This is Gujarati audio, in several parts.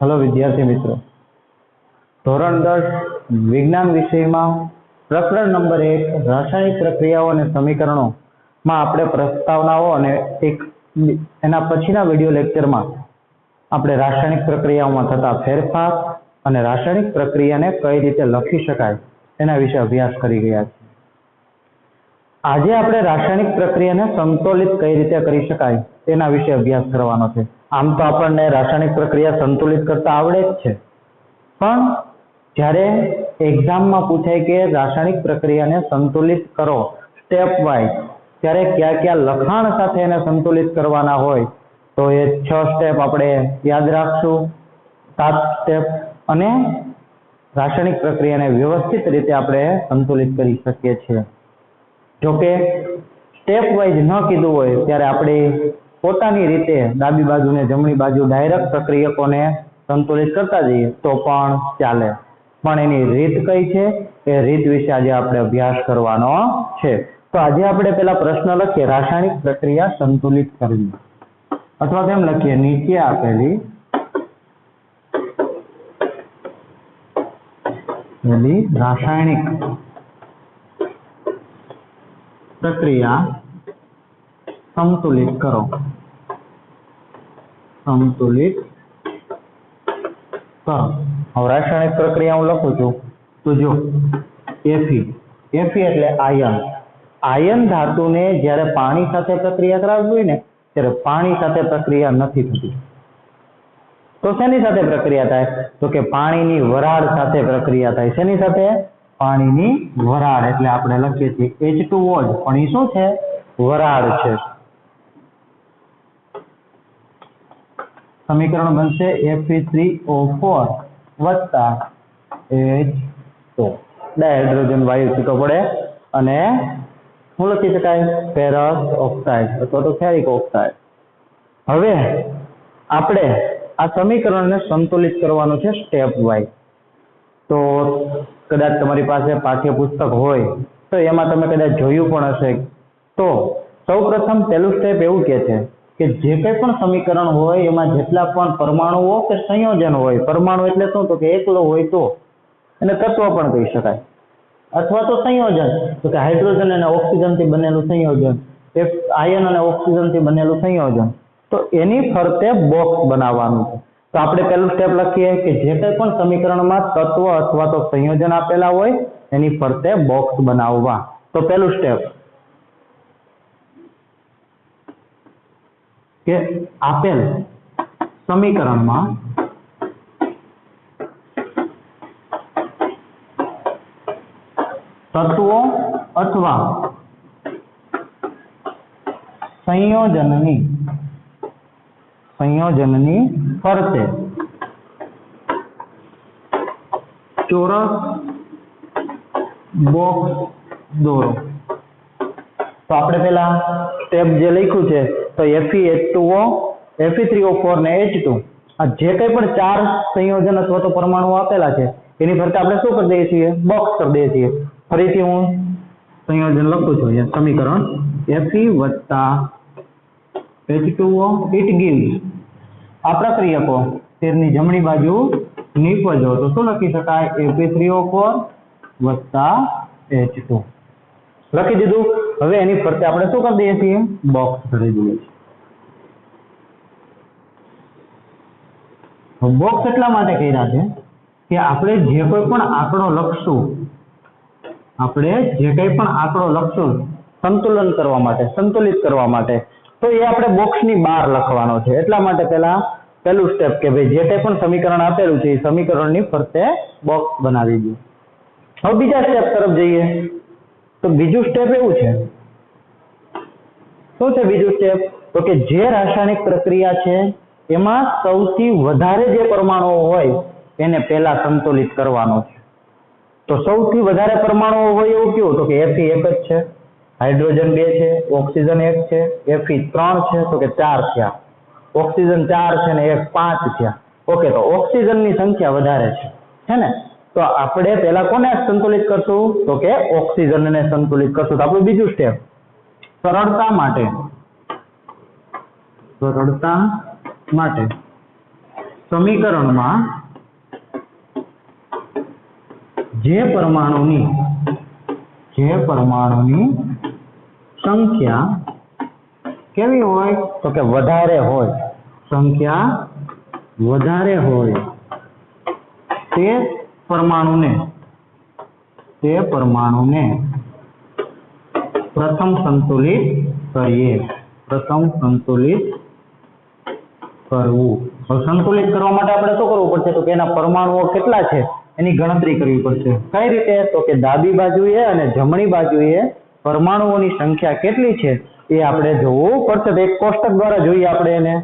હેલો વિદ્યાર્થી મિત્રો. ધોરણ દસ, વિજ્ઞાન વિષયમાં પ્રકરણ નંબર એક, રાસાયણિક પ્રક્રિયાઓ અને સમીકરણોમાં આપણે પ્રસ્તાવનાઓ અને એક એના પછીના વીડિયો લેક્ચરમાં આપણે રાસાયણિક પ્રક્રિયાઓમાં થતા ફેરફાર અને રાસાયણિક પ્રક્રિયાને કઈ રીતે લખી શકાય એના વિશે અભ્યાસ કરી ગયા છીએ. આજે આપણે રાસાયણિક પ્રક્રિયાને સંતુલિત કઈ રીતે કરી શકાય તેના વિશે અભ્યાસ કરવાનો છે. આમ તો આપણને રાસાયણિક પ્રક્રિયા સંતુલિત કરતા આવડે જ છે. પણ જ્યારે એક્ઝામમાં પૂછાય કે રાસાયણિક પ્રક્રિયાને સંતુલિત કરો સ્ટેપ વાઇઝ ત્યારે કયા કયા લખાણ સાથે એને સંતુલિત કરવાના હોય, તો એ છ સ્ટેપ આપણે યાદ રાખશું. સાત સ્ટેપ અને રાસાયણિક પ્રક્રિયાને વ્યવસ્થિત રીતે આપણે સંતુલિત કરી શકીએ છીએ. જોકે સ્ટેપ વાઇઝ ન કીધું હોય ત્યારે આપણે પોતાની રીતે ડાબી બાજુ ને જમણી બાજુ ડાયરેક્ટ પ્રક્રિયકોને સંતુલિત કરતા જઈએ તો પણ ચાલે. પણ એની રીત કઈ છે? એ રીત વિશે આજે આપણે અભ્યાસ કરવાનો છે. તો આજે આપણે પેલા પ્રશ્ન લખીએ, રાસાયણિક પ્રક્રિયા સંતુલિત કરવી અથવા તેમ લખીએ, નીચે આપેલી રાસાયણિક પ્રક્રિયા સંતુલિત કરો સંતુલિત કરો હવે રાસાયણિક પ્રક્રિયા હું લખું છું તો જો એફી એફી એટલે આયન આયન ધાતુને જ્યારે પાણી સાથે પ્રક્રિયા કરાવવી હોય ને ત્યારે પાણી સાથે પ્રક્રિયા નથી થતી તો શેની સાથે પ્રક્રિયા થાય તો કે પાણીની વરાળ સાથે પ્રક્રિયા થાય શેની સાથે પાણીની વરાળ એટલે આપણે લખીએ છીએ એચ ટુ ઓજ પણ એ શું છે? વરાળ છે. સમીકરણ બનશે Fe3O4 વત્તા એચ ટુ ડાયડ્રોજન વાયુ છૂટો પડે અને શું લખી શકાય ફેરસ ઓક્સાઇડ અથવા તો ફેરિક ઓક્સાઇડ. હવે આપણે આ સમીકરણને સંતુલિત કરવાનું છે સ્ટેપ વાઇઝ. તો કદાચ તમારી પાસે પાઠ્યપુસ્તક હોય, તો એમાં તમે કદાચ જોયું પણ હશે. તો સૌપ્રથમ પહેલું સ્ટેપ એવું કે છે કે જે કંઈ પણ સમીકરણ હોય, એમાં જેટલા પણ પરમાણુઓ કે સંયોજન હોય, પરમાણુ એટલે શું? તો કે એકલો હોય તો. એને તત્વ પણ કહી શકાય. અથવા તો સંયોજન, તો કે હાઇડ્રોજન અને ઓક્સિજનથી બનેલું સંયોજન, એક આયન અને ઓક્સિજનથી બનેલું સંયોજન. તો એની ફરતે બોક્સ બનાવવાનું છે. તો આપણે પહેલું સ્ટેપ લખીએ કે જે કંઈ પણ સમીકરણમાં તત્વ અથવા તો સંયોજન આપેલા હોય, એની ફરતે બોક્સ બનાવવા. તો પહેલું સ્ટેપ કે આપેલ સમીકરણમાં તત્વો અથવા સંયોજનની સંયોજનની ફરતે. ચોરસ બોક્સ દોરો. તો આપણે પેલા સ્ટેપ જે લખ્યું છે, તો Fe2O Fe3O4 ને H2 આ જે કંઈ પણ ચાર સંયોજન અથવા તો પરમાણુ આપેલા છે, એની ફરતે આપણે શું કરી દઈએ છીએ? બોક્સ કરી દઈએ છીએ. ફરીથી હું સંયોજન લખું છું સમીકરણ Fe H2O it gives આ પ્રક્રિયકો તેની જમણી બાજુ નીપજો તો શું લખી શકાય? Fe3O4 વત્તા H2 લખી દીધું. હવે એની ફરતે આપણે શું કરી દઈએ છીએ? બોક્સ કરી દઈએ છીએ. બોક્સ એટલા માટે કર્યા છે કે આપણે જે કોઈ પણ આંકડો લખશું, આપણે જે કંઈ પણ આંકડો લખશું, સંતુલન કરવા માટે, સંતુલિત કરવા માટે તો એ આપણે બોક્સની બહાર લખવાનો છે. એટલા માટે પહેલા પહેલું સ્ટેપ કે ભાઈ જે કંઈ પણ સમીકરણ આપેલું છે, એ સમીકરણની ફરતે બોક્સ બનાવી દઈએ. હવે બીજા સ્ટેપ તરફ જઈએ. તો બીજું સ્ટેપ એવું છે. શું છે બીજું સ્ટેપ તો કે જે રાસાયણિક પ્રક્રિયા છે, એમાં સૌથી વધારે જે પરમાણુઓ હોય, એને પહેલા સંતુલિત કરવાનો છે. તો સૌથી વધારે પરમાણુઓ હોય એવું કયું? તો કે એથી એક જ છે. હાઇડ્રોજન બે છે, ઓક્સિજન એક છે એફી ત્રણ છે, તો કે ચાર થયા. ઓક્સિજન ચાર છે ને એક પાંચ થયા. ઓકે તો ઓક્સિજનની સંખ્યા વધારે છે. હે ને? તો આપણે પહેલા કોને સંતુલિત કરશું? તો કે ઓક્સિજનને સંતુલિત કરશું. તો આપણું બીજું સ્ટેપ સરળતા માટે. સરળતા માટે. સમીકરણમાં જે પરમાણુની જે પરમાણુની સંખ્યા કેવી હોય? તો કે વધારે હોય. સંખ્યા વધારે હોય. તે પરમાણુને તે પરમાણુને પ્રથમ સંતુલિત કરીએ. પ્રથમ સંતુલિત કરવું. હવે સંતુલિત કરવા માટે આપણે શું કરવું પડશે? તો કે એના પરમાણુઓ કેટલા છે? એની ગણતરી કરવી પડશે. કઈ રીતે? તો કે ડાબી બાજુએ અને જમણી બાજુએ પરમાણુઓની સંખ્યા કેટલી છે એ આપણે જોવું પડશે. એક કોષ્ટક દ્વારા જોઈએ આપણે એને.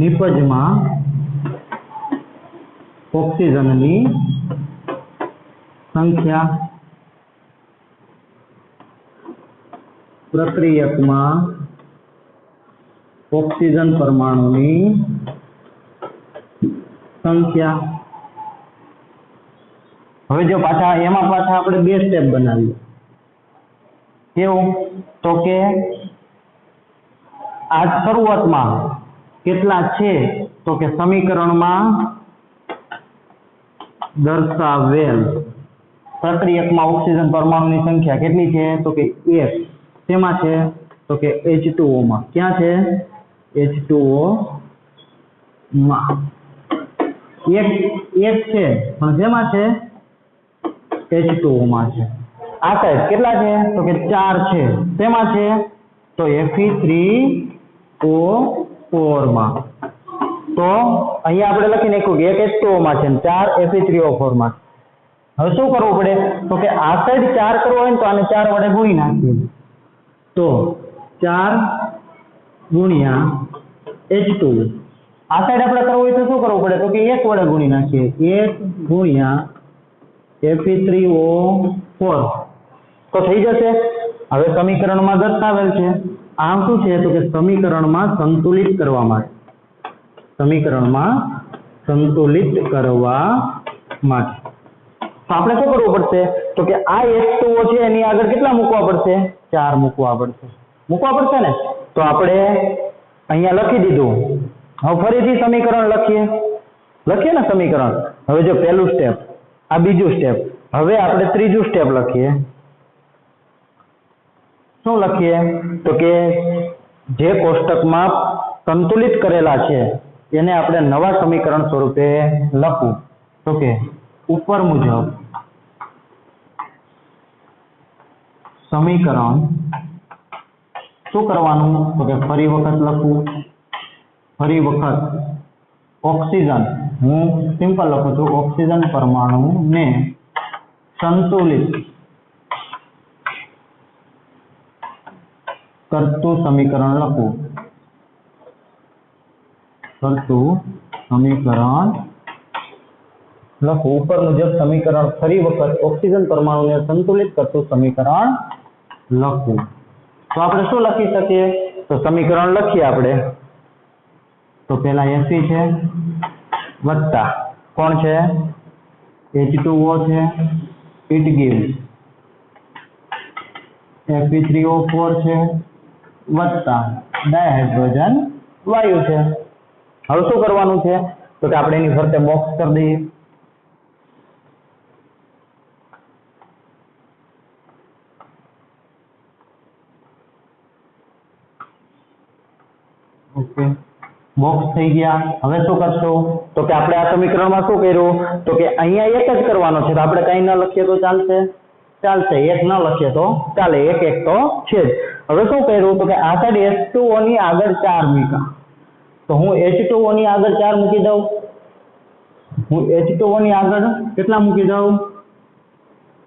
નિપજમાં ઓક્સિજનની સંખ્યા પ્રક્રિયકમાં ઓક્સિજન પરમાણુની સંખ્યા. હવે જો પાછા એમાં પાછા આપણે બે સ્ટેપ બનાવીએ. કેવું? તો કે આ શરૂઆતમાં કેટલા છે? તો કે સમીકરણમાં દર્શાવેલ. પ્રક્રિયકમાં ઓક્સિજન પરમાણુની સંખ્યા કેટલી છે? તો કે એક. શેમાં છે? તો કે H2O માં. ક્યાં છે? H2O માં. એક એક છે. પણ શેમાં છે? H2O માં છે. આ સાહેબ કેટલા છે? તો કે ચાર છે. શેમાં છે? તો Fe3O4 માં. તો અહીંયા આપણે લખી નાખ્યું કે એક H2O માં છે ચાર Fe3O4 માં. છે. હવે શું કરવું પડે? તો કે આ સાઈડ ચાર કરવો હોય ને તો આને ચાર વડે ગુણી નાખીએ. તો ચાર ગુણ્યા H2 આ સાઈડ આપણે કરવું હોય તો શું કરવું પડે? તો કે એક વડે ગુણી નાખીએ. એક ગુણ્યા Fe3O4 તો થઈ જશે. હવે સમીકરણમાં દર્શાવેલ છે. આમ શું છે? તો કે સમીકરણમાં સંતુલિત કરવા માટે. સમીકરણમાં સંતુલિત કરવા માટે. આપણે શું કરવું પડશે? તો કે આ H2O છે, એની આગળ કેટલા મૂકવા પડશે? ચાર મૂકવા પડશે. મૂકવા પડશે ને? તો આપણે અહીંયા લખી દીધું. હવે ફરીથી સમીકરણ લખીએ. લખીએ ને સમીકરણ? હવે જો પહેલું સ્ટેપ આ બીજું સ્ટેપ હવે આપણે ત્રીજું સ્ટેપ લખીએ. શું લખીએ? તો કે જે કોષ્ટકમાં સંતુલિત કરેલા છે, એને આપણે નવા સમીકરણ સ્વરૂપે લખવું. તો કે ઉપર મુજબ સમીકરણ શું કરવાનું તો કે ફરી વખત લખવું ફરી વખત ઓક્સિજન હું સિમ્પલ લખું છું ઓક્સિજન પરમાણુને સંતુલિત કરતું સમીકરણ લખવું કરતું સમીકરણ લખવું ઉપર મુજબ સમીકરણ ફરી વખત ઓક્સિજન પરમાણુને સંતુલિત કરતું સમીકરણ લખવું. તો આપણે શું લખી શકીએ? તો સમીકરણ લખીએ આપણે. તો પેલા એસી છે, વત્તા. કોણ છે? H2O છે ઇટ gives Fe3O4 છે, વત્તા. ડાયહાઇડ્રોજન વાયુ છે. હવે શું કરવાનું છે? તો કે આપણે એની ફરતે બોક્સ કરી દઈએ. ઓકે. બોક્સ થઈ ગયા. હવે શું કરશું? તો કે આપણે આ સમીકરણમાં શું કર્યું? તો કે અહીંયા એક જ કરવાનો છે. તો આપણે કંઈ ન લખીએ તો ચાલશે? ચાલશે. એક ન લખીએ તો ચાલે. એક એક તો છે જ. હવે શું કર્યું? તો કે આ સાઈડ H2O ની આગળ ચાર મૂકા તો હું H2O ની આગળ ચાર મૂકી દઉં. હું H2O ની આગળ કેટલા મૂકી દઉં?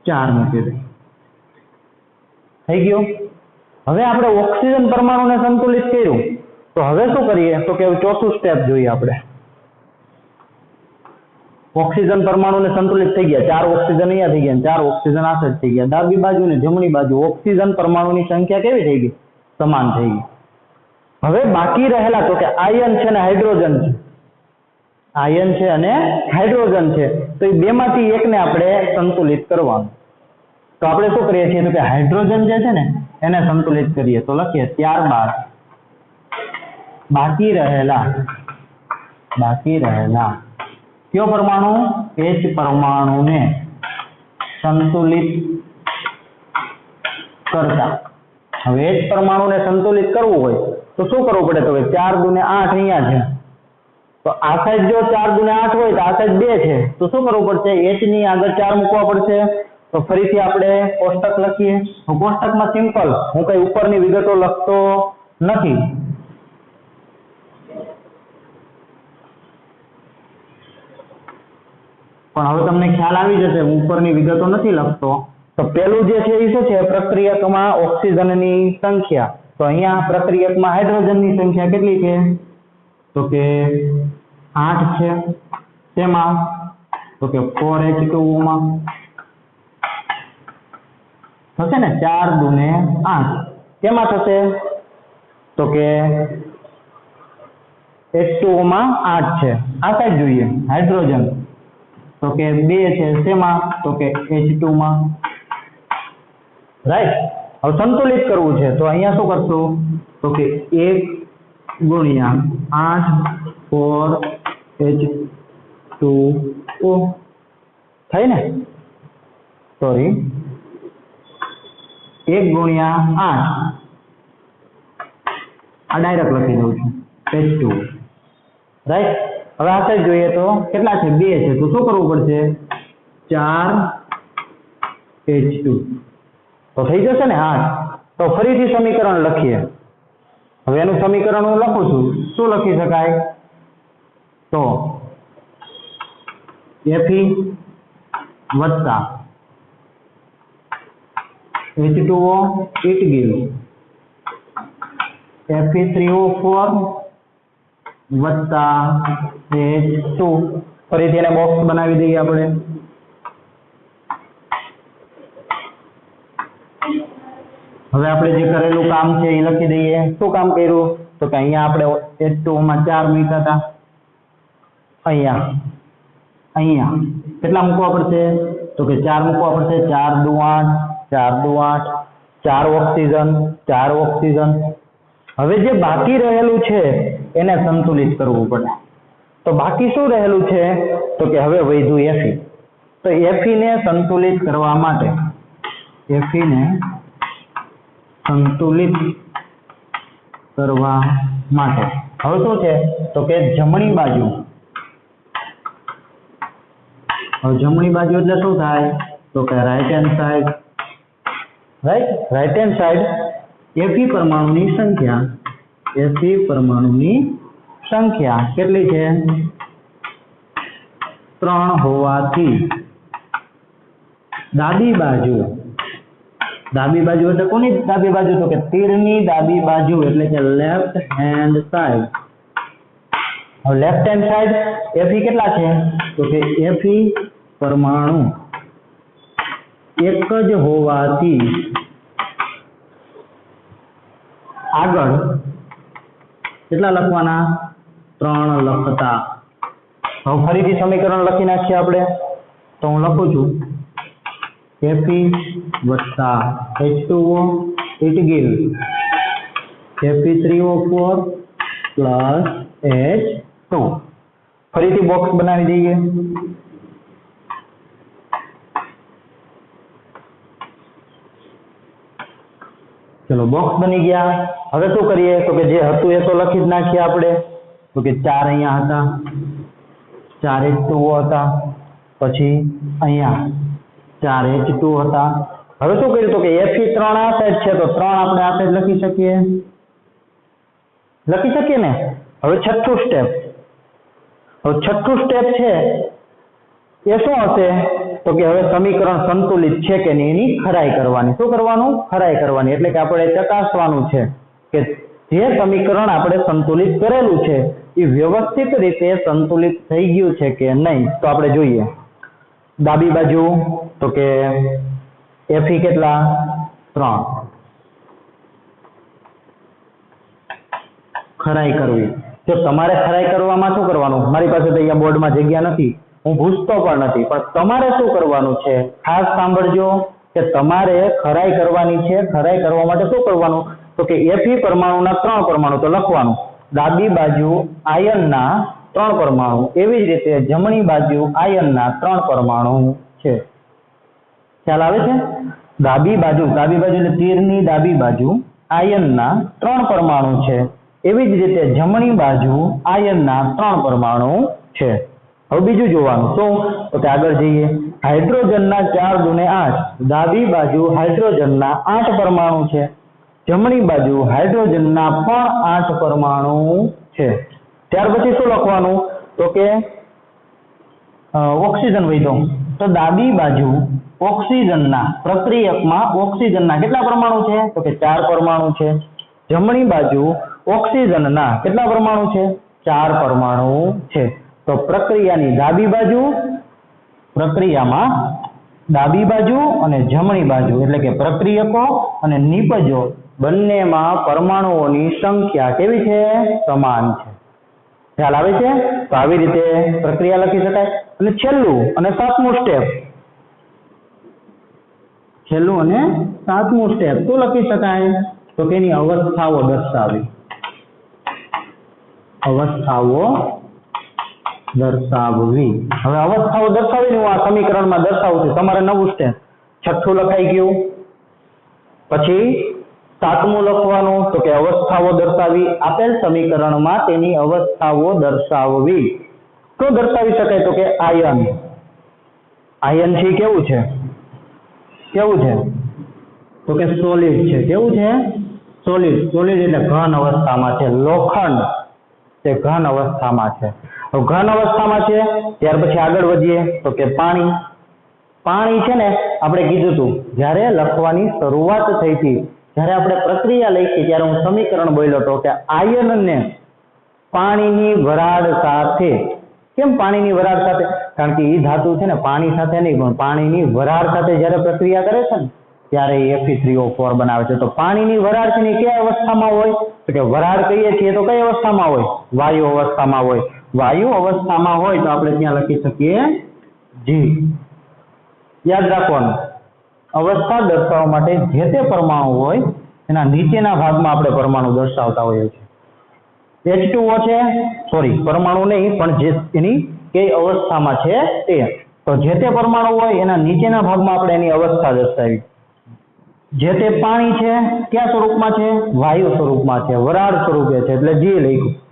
ચાર મૂકી દઉં. થઈ ગયું? હવે આપણે ઓક્સિજન પરમાણુને સંતુલિત કર્યું. તો હવે શું કરીએ? તો કે ચોથું સ્ટેપ જોઈએ આપણે. ઓક્સિજન પરમાણુને સંતુલિત થઈ ગયા. ચાર ઓક્સિજન અહીંયા થઈ ગયા ચાર ઓક્સિજન આ સાઈડ થઈ ગયા. ડાબી બાજુ ને જમણી બાજુ ઓક્સિજન પરમાણુની સંખ્યા કેવી થઈ ગઈ? સમાન થઈ ગઈ. હવે બાકી રહેલા તો કે આયન છે ને હાઇડ્રોજન છે. આયન છે અને હાઇડ્રોજન છે. તો એ બેમાંથી એકને આપણે સંતુલિત કરવાનું. તો આપણે શું કરીએ છીએ? તો કે હાઇડ્રોજન જે છે ને, એને સંતુલિત કરીએ. તો લખીએ ત્યારબાદ બાકી રહેલા બાકી રહેલા. કયો પરમાણુ? એચ પરમાણુને સંતુલિત કરતા. હવે એચ પરમાણુને સંતુલિત કરવું હોય, તો શું કરવું પડે તો ચાર દુને આઠ અહીંયા છે. તો આ સાઈડ જો ચાર દુને આઠ હોય તો આ સાઈડ બે છે. તો શું કરવું પડશે? એચની આગળ ચાર મૂકવા પડશે. તો ફરીથી આપણે કોષ્ટક લખીએ. કોષ્ટકમાં સિમ્પલ હું કઈ ઉપરની વિગતો લખતો નથી. પણ હવે તમને ખ્યાલ આવી જશે, હું ઉપરની વિગતો નથી લખતો. તો પેલું જે છે એ શું છે? પ્રક્રિયકમાં ઓક્સિજનની સંખ્યા. તો અહીંયા પ્રક્રિયકમાં હાઇડ્રોજનની સંખ્યા કેટલી છે? તો કે આઠ છે. તેમાં, તો કે ફોર એચ ટુમાં થશે ને? ચાર દુને આઠ. કેમાં થશે? તો કે એચ ટુમાં આઠ છે. આ સાઈડ જોઈએ. હાઇડ્રોજન. તો કે બે છે શેમાં? તો કે એચમાં. રાઈટ હવે સંતુલિત કરવું છે. તો અહીંયા શું કરશું? તો કે એક ગુણ્યા આઠ ફોર એચ ટુ ઓ થઈ ને? સોરી એક ગુણ્યા આઠ. આ ડાયરેક્ટ લખી દઉં છું. એચ ટુ રાઈટ હવે આ સાઈડ જોઈએ તો? કેટલા છે? બે છે. તો શું કરવું પડશે? ચાર એચ ટુ. તો થઈ જશે ને? આઠ તો ફરીથી સમીકરણ લખીએ. હવે એનું સમીકરણ હું લખું છું. શું લખી શકાય? તો એફી વત્તા H two O it give Fe three O four વત્તા ટુ. ફરીથી એને બોક્સ બનાવી દઈએ આપણે. હવે આપણે જે કરેલું કામ છે એ લખી દઈએ. શું કામ કર્યું? તો કે અહીંયા આપણે એચ ટુ માં ચાર મૂક્યા હતા. અહીંયા. અહીંયા. કેટલા મૂકવા પડશે? તો કે ચાર મૂકવા પડશે. ચાર દુ આઠ, ચાર દુ આઠ, ચાર ઓક્સિજન ચાર ઓક્સિજન. હવે જે બાકી રહેલું છે એને સંતુલિત કરવું પડે. તો બાકી શું રહેલું છે? તો કે હવે વધ્યું એફી તો એફી ને સંતુલિત કરવા માટે એફી ને સંતુલિત કરવા માટે. હવે શું છે? તો કે જમણી બાજુ. હવે જમણી બાજુ એટલે શું થાય? તો કે right hand side right right hand side Fe પરમાણુની સંખ્યા એફી પરમાણુની સંખ્યા કેટલી છે ત્રણ હોવાથી ડાબી બાજુ ડાબી બાજુ એટલે કોની ડાબી બાજુ? તો કે તીરની ડાબી બાજુ એટલે કે લેફ્ટ હેન્ડ સાઈડ હવે લેફ્ટ હેન્ડ સાઈડ એફી કેટલા છે? તો કે એફી પરમાણુ. એક જ હોવાથી આગળ કેટલા લખવાના? ત્રણ લખતા. હવે ફરીથી સમીકરણ લખી નાખીએ આપણે. તો હું લખું છું. કેપી વત્તા H two O it give KP three O four plus H two ફરીથી બોક્સ બનાવી દઈએ. ચલો બોક્સ બની ગયા. હવે શું કરીએ? તો કે જે હતું એ તો લખી જ નાખીએ આપણે. તો કે ચાર અહીંયા હતા. ચાર એચ ટુ હતા. પછી અહીંયા ચાર એચ ટુ હતા. હવે શું કર્યું? તો કે એફી ત્રણ આ સાઈડ છે. તો ત્રણ આપણે આ સાઈડ લખી શકીએ. લખી શકીએ ને? હવે છઠ્ઠું સ્ટેપ હવે છઠ્ઠું સ્ટેપ છે. એ શું હશે? તો કે હવે સમીકરણ સંતુલિત છે કે નહીં એની ખરાઈ કરવાની. શું કરવાનું? ખરાઈ કરવાની. એટલે કે આપણે ચકાસવાનું છે કે જે સમીકરણ આપણે સંતુલિત કરેલું છે, એ વ્યવસ્થિત રીતે સંતુલિત થઈ ગયું છે કે નહીં? તો આપણે જોઈએ. ડાબી બાજુ તો કે એફી કેટલા? ત્રણ. ખરાઈ કરવી. જો તમારે ખરાઈ કરવામાં શું કરવાનું? મારી પાસે તો અહીંયા બોર્ડમાં જગ્યા નથી. હું ભૂસતો પણ નથી. પણ તમારે શું કરવાનું છે? ખાસ સાંભળજો કે તમારે ખરાઈ કરવાની છે. ખરાઈ કરવા માટે શું કરવાનું? તો કે એફી પરમાણુના ત્રણ પરમાણુ તો લખવાનું. ડાબી બાજુ આયનના ત્રણ પરમાણુ. એવી જ રીતે જમણી બાજુ આયનના ત્રણ પરમાણુ છે. ખ્યાલ આવે છે? ડાબી બાજુ ડાબી બાજુ એટલે તીરની ડાબી બાજુ આયનના ત્રણ પરમાણુ છે. એવી જ રીતે જમણી બાજુ આયનના ત્રણ પરમાણુ છે. હવે બીજું જોવાનું. શું તો કે આગળ જઈએ. હાઇડ્રોજનના ચાર ગુણે આઠ. ડાબી બાજુ હાઇડ્રોજનના આઠ પરમાણુ છે. જમણી બાજુ હાઇડ્રોજનના પણ આઠ પરમાણુ છે. ત્યાર પછી શું લખવાનું? તો કે ઓક્સિજન વૈધો તો ડાબી બાજુ ઓક્સિજનના પ્રક્રિયકમાં ઓક્સિજનના કેટલા પરમાણુ છે? તો કે ચાર પરમાણુ છે. જમણી બાજુ ઓક્સિજનના કેટલા પરમાણુ છે? ચાર પરમાણુ છે. તો પ્રક્રિયાની ડાબી બાજુ, પ્રક્રિયામાં ડાબી બાજુ અને જમણી બાજુ, એટલે કે પ્રક્રિયકો અને નિપજો બંનેમાં પરમાણુઓની સંખ્યા કેવી છે? સમાન છે. ખ્યાલ આવે છે? તો આવી રીતે પ્રક્રિયા લખી શકાય. અને છેલ્લું અને સાતમું સ્ટેપ છેલ્લું અને સાતમું સ્ટેપ શું લખી શકાય. તો તેની અવસ્થાઓ દર્શાવી? અવસ્થાઓ દર્શાવવી. હવે અવસ્થાઓ દર્શાવીને હું આ સમીકરણમાં દર્શાવું છું. તમારે નવું સ્ટેપ છઠ્ઠું લખાઈ ગયું. પછી સાતમું લખવાનું. તો કે અવસ્થાઓ દર્શાવી આપેલ સમીકરણમાં તેની અવસ્થાઓ દર્શાવવી. શું દર્શાવી શકાય તો કે આયન. આયન છે કેવું છે? કેવું છે? તો કે સોલિડ છે. કેવું છે? સોલિડ સોલિડ એટલે ઘન અવસ્થામાં છે. લોખંડ તે ઘન અવસ્થામાં છે. હવે ઘન અવસ્થામાં છે, ત્યાર પછી આગળ વધીએ તો કે પાણી. પાણી છે ને, આપણે કીધું હતું, જ્યારે લખવાની શરૂઆત થઈ હતી, જ્યારે આપણે પ્રક્રિયા લખી ત્યારે હું સમીકરણ બોલ્યો હતો કે આયનને પાણીની વરાળ સાથે, કેમ પાણીની વરાળ સાથે? કારણ કે એ ધાતુ છે ને, પાણી સાથે નહીં, પણ પાણીની વરાળ સાથે જ્યારે પ્રક્રિયા કરે છે ને, ત્યારે એ એફી થ્રી ઓ ફોર બનાવે છે. તો પાણીની વરાળ છે ને કયા અવસ્થામાં હોય? તો કે વરાળ કહીએ છીએ તો કઈ અવસ્થામાં હોય? વાયુ અવસ્થામાં હોય. વાયુ અવસ્થામાં હોય તો આપણે ત્યાં લખી શકીએ જી યાદ રાખવાનું. અવસ્થા દર્શાવવા માટે જે તે પરમાણુ હોય, એના નીચેના ભાગમાં આપણે પરમાણુ દર્શાવતા હોઈએ છીએ. એચ છે સોરી પરમાણુ નહીં, પણ જે એની કઈ અવસ્થામાં છે તે. તો જે તે પરમાણુ હોય, એના નીચેના ભાગમાં આપણે એની અવસ્થા દર્શાવી. જે તે પાણી છે, કયા સ્વરૂપમાં છે? વાયુ સ્વરૂપમાં છે, વરાળ સ્વરૂપે છે, એટલે જી લખ્યું.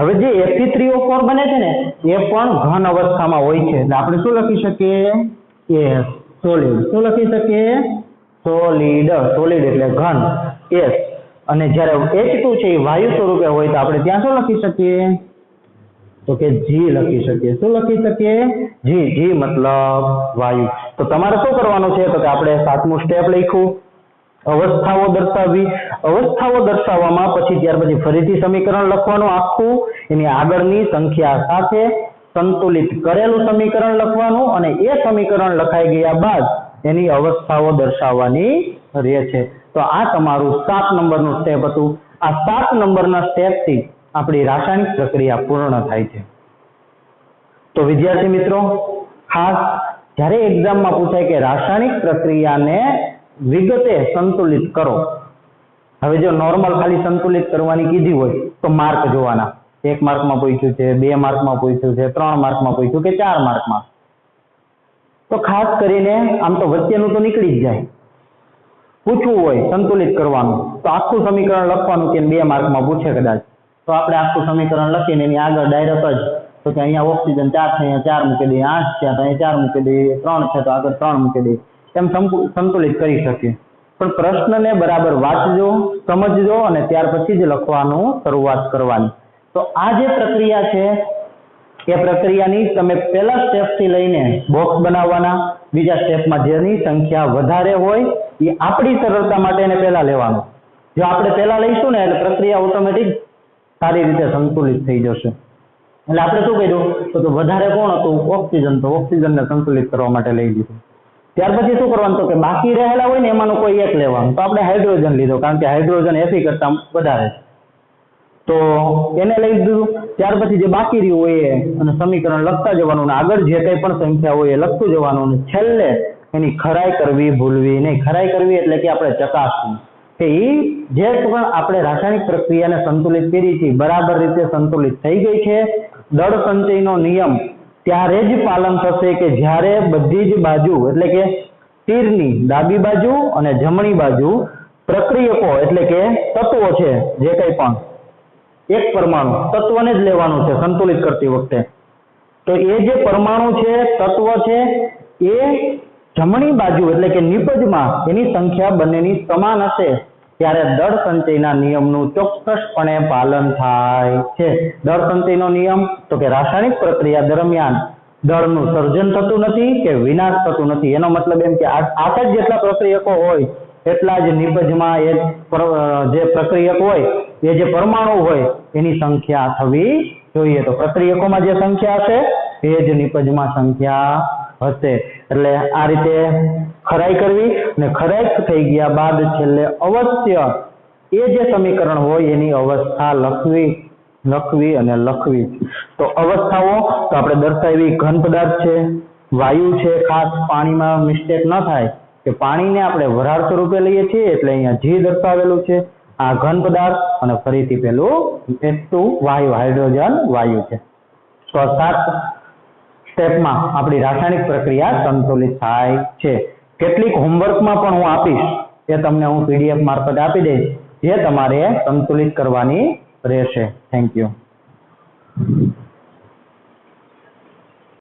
હવે જે Fe3O4 બને છે ને, એ પણ ઘન અવસ્થામાં હોય છે. એટલે આપણે શું લખી શકીએ? કે સોલિડ શું લખી શકીએ? સોલિડ સોલિડ એટલે ઘન એસ અને જ્યારે H2 છે એ વાયુ સ્વરૂપે હોય તો આપણે ત્યાં શું લખી શકીએ? તો કે જી લખી શકીએ. શું લખી શકીએ? જી જી મતલબ વાયુ. તો તમારે શું કરવાનું છે? તો કે આપણે સાતમું સ્ટેપ લખ્યું અવસ્થાઓ દર્શાવવી અવસ્થાઓ દર્શાવવામાં પછી ત્યાર પછી ફરીથી સમીકરણ લખવાનું આખું, એની આગળની સંખ્યા સાથે સંતુલિત કરેલું સમીકરણ લખવાનું અને એ સમીકરણ લખાઈ ગયા બાદ એની અવસ્થાઓ દર્શાવવાની રહે છે. તો આ તમારું સાત નંબરનું સ્ટેપ હતું. આ સાત નંબરના સ્ટેપથી આપણી રાસાયણિક પ્રક્રિયા પૂર્ણ થાય છે. તો વિદ્યાર્થી મિત્રો, ખાસ જ્યારે એક્ઝામમાં પૂછાય કે રાસાયણિક પ્રક્રિયાને વિગતે સંતુલિત કરો. હવે જો નોર્મલ ખાલી સંતુલિત કરવાની કીધી હોય, તો માર્ક જોવાના. એક માર્કમાં પૂછ્યું છે, બે માર્કમાં પૂછ્યું છે, ત્રણ માર્કમાં પૂછ્યું કે ચાર માર્કમાં તો ખાસ કરીને આમ તો વચ્ચેનું તો નીકળી જ જાય. પૂછવું હોય, સંતુલિત કરવાનું. તો આખું સમીકરણ લખવાનું કે બે માર્કમાં પૂછે કદાચ. તો આપણે આખું સમીકરણ લખીને એની આગળ ડાયરેક્ટ જ, તો કે અહીંયા ઓક્સિજન ચાર છે, અહીંયા ચાર મૂકી દઈએ, આઠ છે, તો અહીંયા ચાર મૂકી દઈએ, ત્રણ છે, તો આગળ ત્રણ મૂકી દઈએ. એમ સંતુલિત કરી શકીએ. પણ પ્રશ્નને બરાબર વાંચજો, સમજજો અને ત્યાર પછી જ લખવાનું શરૂઆત કરવાની. તો આ જે પ્રક્રિયા છે, એ પ્રક્રિયાની તમે પહેલા સ્ટેપથી લઈને બોક્સ બનાવવાના, બીજા સ્ટેપમાં જેની સંખ્યા વધારે હોય, એ આપણી સરળતા માટે એને પહેલા લેવાનું. જો આપણે પહેલા લઈશું ને, એટલે પ્રક્રિયા ઓટોમેટિક સારી રીતે સંતુલિત થઈ જશે. એટલે આપણે શું કર્યું? તો વધારે કોણ હતું? ઓક્સિજન. તો ઓક્સિજનને સંતુલિત કરવા માટે લઈ લીધું. ત્યાર પછી શું કરવાનું તો કે બાકી રહેલા હોય ને એમાંનું કોઈ એક લેવાનું. તો આપણે હાઇડ્રોજન લીધો, કારણ કે હાઇડ્રોજન એસી કરતા વધારે તો એને લઈ દીધું ત્યાર પછી જે બાકી રહ્યું હોય અને સમીકરણ લખતા જવાનું અને આગળ જે કંઈ પણ સંખ્યા હોય એ લખતું જવાનું અને છેલ્લે એની ખરાઈ કરવી, ભૂલવી નહીં. ખરાઈ કરવી એટલે કે આપણે ચકાસવું. કે એ જે પણ આપણે રાસાયણિક પ્રક્રિયાને સંતુલિત કરી છે બરાબર રીતે સંતુલિત થઈ ગઈ છે. દળ સંચયનો નિયમ ત્યારે જ પાલન થશે કે જ્યારે બધી જ બાજુ, એટલે કે તીરની ડાબી બાજુ અને જમણી બાજુ પ્રક્રિયકો, એટલે કે તત્વો છે, જે કંઈ પણ, એક પરમાણુ, તત્વને જ લેવાનું છે, સંતુલિત કરતી વખતે. તો એ જે પરમાણુ છે, તત્વ છે, એ જમણી બાજુ, એટલે કે નિપજમાં, એની સંખ્યા બંનેની સમાન હશે. ત્યારે દળ સંચયના નિયમનું ચોક્કસપણે પાલન થાય છે. દળ સંચયનો નિયમ તો કે રાસાયણિક પ્રક્રિયા દરમિયાન દળનું સર્જન થતું નથી કે વિનાશ થતું નથી. એનો મતલબ એમ કે આઠ જેટલા પ્રક્રિયકો હોય, એટલા જ નિપજમાં એ જે પ્રક્રિયક હોય, એ જે પરમાણુ હોય, એની સંખ્યા થવી જોઈએ. તો પ્રક્રિયકોમાં જે સંખ્યા હશે, એ જ નિપજમાં સંખ્યા હશે. એટલે આ રીતે ખરાઈ કરવી અને ખરાઈ થઈ ગયા બાદ છેલ્લે અવશ્ય એ જે સમીકરણ હોય એની અવસ્થા લખવી લખવી અને લખવી. તો અવસ્થાઓ તો આપણે દર્શાવી ઘન પદાર્થ છે, વાયુ છે, ખાસ પાણીમાં મિસ્ટેક ન થાય કે પાણીને આપણે વરાળ સ્વરૂપે લઈએ છીએ એટલે અહીંયા જી દર્શાવેલું છે. આ ઘન પદાર્થ અને ફરીથી પેલું એટલું વાયુ, હાઇડ્રોજન વાયુ છે. તો સાત સ્ટેપમાં આપણી રાસાયણિક પ્રક્રિયા સંતુલિત થાય છે. કેટલીક હોમવર્કમાં પણ હું આપીશ. એ તમને હું પીડીએફ મારફતે આપી દઈશ. જે તમારે સંતુલિત કરવાની રહેશે. Thank you